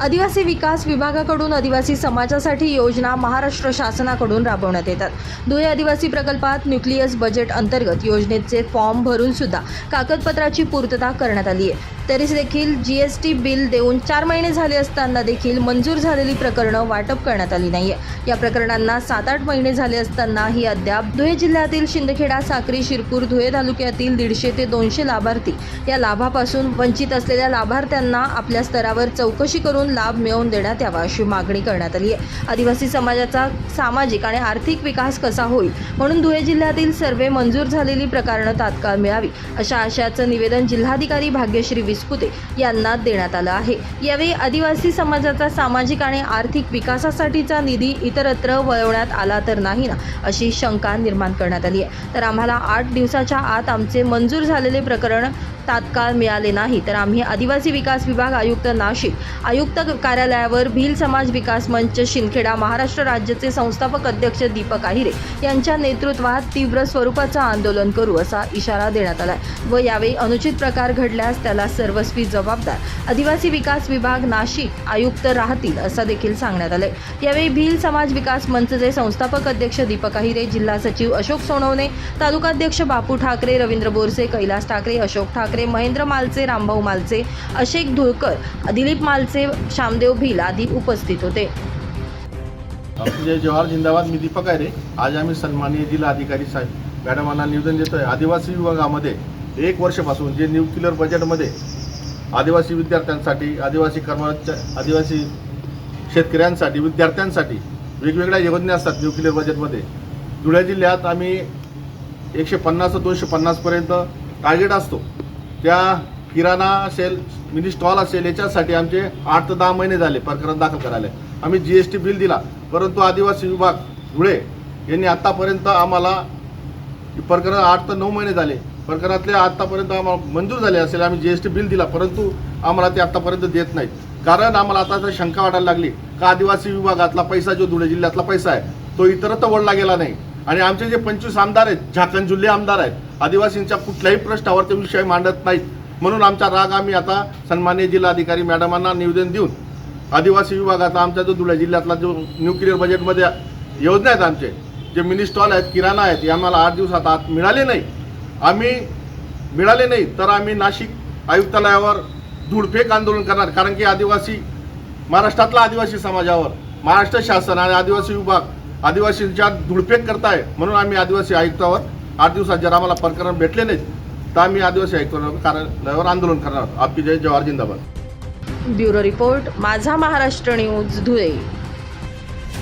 आदिवासी विकास विभागाकडून आदिवासी समाजासाठी योजना महाराष्ट्र शासनाकडून राबवण्यात येतात. धुळे आदिवासी प्रकल्पात न्यूक्लियस बजेट अंतर्गत योजनेचे फॉर्म भरून सुद्धा कागदपत्राची पूर्तता करण्यात आली आहे. तरी देखील जी एस टी बिल देऊन चार महिने झाले असताना देखील मंजूर झालेली प्रकरणं वाटप करण्यात आली नाही या प्रकरणांना सात आठ महिने झाले असताना ही अद्याप धुळे जिल्ह्यातील शिंदखेडा साक्री शिरपूर धुळे तालुक्यातील दीडशे ते दोनशे लाभार्थी या लाभापासून वंचित असलेल्या लाभार्थ्यांना आपल्या स्तरावर चौकशी करून लाभ मिळवून देण्यात यावा अशी मागणी करण्यात आली आहे. आदिवासी समाजाचा सामाजिक आणि आर्थिक विकास कसा होईल म्हणून धुळे जिल्ह्यातील सर्वे मंजूर झालेली प्रकरणं तात्काळ मिळावी अशा आशयाचं निवेदन जिल्हाधिकारी भाग्यश्री विस्पुते यांना देण्यात आलं आहे. यावेळी आदिवासी समाजाचा सामाजिक आणि आर्थिक विकासासाठीचा निधी इतरत्र वळवण्यात आला तर नाही ना अशी शंका निर्माण करण्यात आली आहे. तर आम्हाला आठ दिवसाच्या आत आमचे मंजूर झालेले प्रकरण तात्काळ मिळाले नाही. तर आम्ही आदिवासी विकास विभाग आयुक्त नाशिक आयुक्त कार्यालयावर भिल समाज विकास मंच शिंदखेडा महाराष्ट्र राज्याचे संस्थापक अध्यक्ष दीपक आहिरे यांच्या नेतृत्वात तीव्र स्वरूपाचं आंदोलन करू असा इशारा देण्यात आला व यावेळी अनुचित प्रकार घडल्यास त्याला सर्वस्वी जबाबदार. आदिवासी विकास विभाग नाशिक आयुक्त राहतील असं देखील सांगण्यात आलं यावेळी भिल समाज विकास मंचचे संस्थापक अध्यक्ष दीपक अहिरे जिल्हा सचिव अशोक सोनवणे तालुकाध्यक्ष बापू ठाकरे रवींद्र बोरसे कैलास ठाकरे अशोक ठाकरे महेंद्र मालचे रामभाऊ मालचे अशेक धुळकर दिलीप मालचे श्यामदेव भिल आदी उपस्थित होते. जय जवाहर जिंदाबाद. मी दीपक आहे रे आज आम्ही सन्माननीय जिल्हा अधिकारी साहेब मॅडमांना निवेदन देतोय आदिवासी विभागामध्ये एक वर्षापासून जे न्यूक्युलर बजेटमध्ये आदिवासी विद्यार्थ्यांसाठी आदिवासी कर्मचारी आदिवासी शेतकऱ्यांसाठी विद्यार्थ्यांसाठी वेगवेगळ्या योजना असतात न्यूक्लिअर बजेटमध्ये धुळे जिल्ह्यात आम्ही एकशे पन्नास ते दोनशे पन्नासपर्यंत टार्गेट असतो. त्या किराणा असेल मिनी स्टॉल असेल याच्यासाठी आमचे आठ ते दहा महिने झाले प्रकरण दाखल करायला. आम्ही जी एस टी बिल दिला परंतु आदिवासी विभाग धुळे यांनी आत्तापर्यंत आम्हाला प्रकरण आठ ते नऊ महिने झाले. प्रकरणातले आत्तापर्यंत आम्हाला मंजूर झाले असेल आम्ही जी एस टी बिल दिला परंतु आम्हाला ते आत्तापर्यंत देत नाहीत. कारण आम्हाला आता जर शंका वाटायला लागली का आदिवासी विभागातला पैसा जो धुळे जिल्ह्यातला पैसा आहे तो इतरत्र वळला गेला नाही. आणि आमचे जे पंचवीस आमदार आहेत झाकण जिल्हे आमदार आहेत आदिवासींच्या कुठल्याही प्रश्नावर ते विषय मांडत नाहीत. म्हणून आमचा राग आम्ही आता सन्मान्य जिल्हाधिकारी मॅडमांना निवेदन देऊन आदिवासी विभागाचा आमचा जो धुळे जिल्ह्यातला जो न्यूक्लिअर बजेटमध्ये योजना आहेत आमचे जे मिनी स्टॉल आहेत किराणा आहेत हे आम्हाला आठ दिवसात आत मिळाले नाही. आम्ही मिळाले नाही तर आम्ही नाशिक आयुक्तालयावर धूळफेक आंदोलन करणार. कारण की आदिवासी महाराष्ट्रातला आदिवासी समाजावर महाराष्ट्र शासन आणि आदिवासी विभाग आदिवासींच्या धुळफेक करताय म्हणून आम्ही आदिवासी आयुक्तावर आठ दिवसात जर आम्हाला प्रकरण भेटले नाहीत तर आम्ही आदिवासी आयुक्तावर कार्यालयावर आंदोलन करणार आपली जय जवाहर जिंदाबाद. ब्युरो रिपोर्ट माझा महाराष्ट्र न्यूज धुळे.